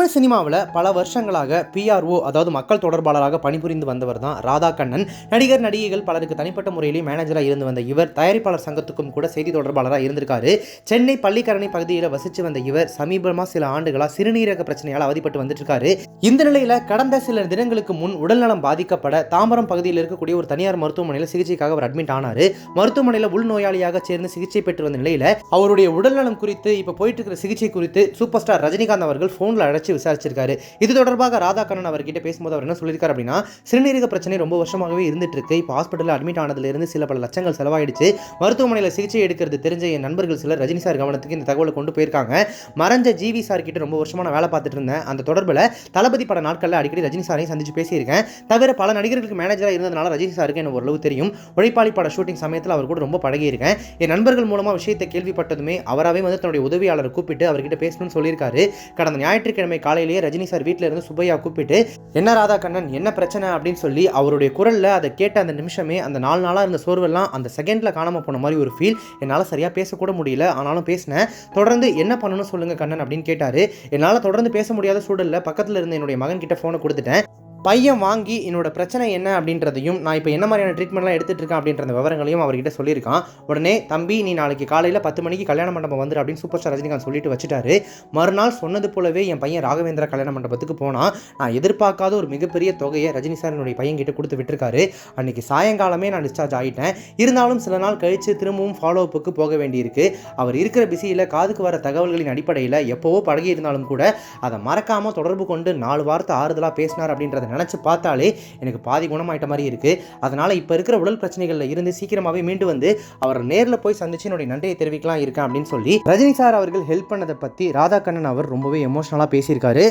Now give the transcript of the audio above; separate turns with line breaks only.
தமிழ் சினிமாவில் பல வருஷங்களாக பிஆர்ஓ அதாவது மக்கள் தொடர்பாளராக பணிபுரிந்து வந்தவர் தான் ராதாகண்ணன். நடிகர் நடிகைகள் பலருக்கு தனிப்பட்ட முறையிலேயே மேனேஜராக இருந்து வந்த இவர் தயாரிப்பாளர் சங்கத்துக்கும் கூட செய்தி தொடர்பாளராக இருந்திருக்காரு. சென்னை பள்ளிக்கரணை பகுதியில் வசித்து வந்த இவர் சமீபமாக சில ஆண்டுகளாக சிறுநீரக பிரச்சனையால் அவதிப்பட்டு வந்துட்டு இருக்காரு இந்த நிலையில் கடந்த சில தினங்களுக்கு முன் உடல்நலம் பாதிக்கப்பட தாம்பரம் பகுதியில் இருக்கக்கூடிய ஒரு தனியார் மருத்துவமனையில் சிகிச்சைக்காக அவர் அட்மிட் ஆனார். மருத்துவமனையில் உள்நோயாளியாக சேர்ந்து சிகிச்சை பெற்று வந்த நிலையில் அவருடைய உடல்நலம் குறித்து இப்போ போயிட்டு இருக்கிற சிகிச்சை குறித்து சூப்பர் ஸ்டார் ரஜினிகாந்த் அவர்கள் ஃபோனில் அழைச்சி விசாரிச்சிருக்காரு. இது தொடர்பாக ராதாகண்ணன் அவர்கிட்ட பேசும்போது அவர் என்ன சொல்லியிருக்காரு அப்படின்னா சிறுநீரக பிரச்சனை ரொம்ப வருஷமாகவே இருந்துட்டு இருக்கு இப்போ ஹாஸ்பிட்டலில் அட்மிட் ஆனதுலேருந்து சில பல லட்சங்கள் செலவாயிடுச்சு. மருத்துவமனையில் சிகிச்சை எடுக்கிறது தெரிஞ்ச என் நண்பர்கள் சிலர் ரஜினி சார் கவனத்துக்கு இந்த தகவலை கொண்டு போயிருக்காங்க. மறைஞ்ச ஜிவி சார் கிட்ட ரொம்ப வருஷமா நான் வேலை பார்த்துட்டு இருந்தேன். அந்த தொடர்பில் தளபதி பட நாட்களில் அடிக்கடி ரஜினி சாரையும் சந்திச்சு பேசியிருக்கேன். தவிர பல நடிகர்களுக்கு மேனேஜராக இருந்ததுனால ரஜினி சாருக்கு எனக்கு ஓரளவு தெரியும். உழைப்பாளி பட ஷூட்டிங் சமயத்தில் அவர் கூட ரொம்ப பழகியிருக்கேன். என் நண்பர்கள் மூலமாக விஷயத்தை கேள்விப்பட்டதுமே அவராகவே வந்து தன்னுடைய உதவியாளரை கூப்பிட்டு அவர்கிட்ட பேசணும்னு சொல்லியிருக்காரு. கடந்த ஞாயிற்றுக்கிழமை காலையிலேயே ரஜினி சார் வீட்டில் இருந்து சுப்பையா கூப்பிட்டு என்ன ராதாகண்ணன் என்ன பிரச்சனை? அப்படின்னு சொல்லி அவருடைய குரலில் அதை கேட்ட அந்த நிமிஷமே அந்த நாலு நாளாக இருந்த சோர்வெல்லாம் அந்த செகண்டில் காணாமல் போன மாதிரி ஒரு ஃபீல் என்னால் சரியாக பேசக்கூட முடியல. ஆனாலும் பேசினேன். தொடர்ந்து என்ன பண்ணணும் சொல்லுங்கள் கண்ணன்? அப்படின்னு கேட்டார். என்னால் தொடர்ந்து பேச முடியாத சூழலில் பக்கத்தில் இருந்த என்னுடைய மகன் கிட்ட ஃபோனை கொடுத்துட்டேன். பையன் வாங்கி என்னோட பிரச்சனை என்ன அப்படின்றதையும் நான் இப்போ என்ன மாதிரியான ட்ரீட்மெண்ட்லாம் எடுத்துட்டு இருக்கேன் அப்படின்ற விவரங்களையும் அவர்கிட்ட சொல்லியிருக்கான். உடனே தம்பி நீ நாளைக்கு காலையில் பத்து மணிக்கு கல்யாண மண்டபம் வந்துரு அப்படின்னு சூப்பர் ஸ்டார் ரஜினிகாந்த் சொல்லிட்டு வச்சுட்டாரு. மறுநாள் சொன்னது போலவே என் பையன் ராகவேந்திரா கல்யாண மண்டபத்துக்கு போனான். நான் எதிர்பார்க்காத ஒரு மிகப்பெரிய தொகையை ரஜினி சார் என்னுடைய பையன் கிட்ட கொடுத்து விட்டுருக்காரு. அன்றைக்கி சாயங்காலமே நான் டிஸ்சார்ஜ் ஆகிட்டேன் இருந்தாலும் சில நாள் கழித்து திரும்பவும் ஃபாலோ அப்புக்கு போக வேண்டியிருக்கு. அவர் இருக்கிற பிஸியில் காதுக்கு வர தகவல்களின் அடிப்படையில் எப்போவோ பழகி இருந்தாலும் கூட அதை மறக்காமல் தொடர்பு கொண்டு நாலு வார்த்தை ஆறுதலாக பேசினார் அப்படின்றத நினச்சி பார்த்தாலே எனக்கு பாதி குணமாயிட்ட மாதிரி இருக்குது அதனால் இப்போ இருக்கிற உடல் பிரச்சனைகளில் இருந்து சீக்கிரமாகவே மீண்டு வந்து அவர் நேரில் போய் சந்திச்சு என்னுடைய நன்றியை தெரிவிக்கலாம் இருக்கேன் அப்படின்னு சொல்லி ரஜினி சார் அவர்கள் ஹெல்ப் பண்ணதை பற்றி ராதாகண்ணன் அவர் ரொம்பவே எமோஷனலாக பேசியிருக்காரு.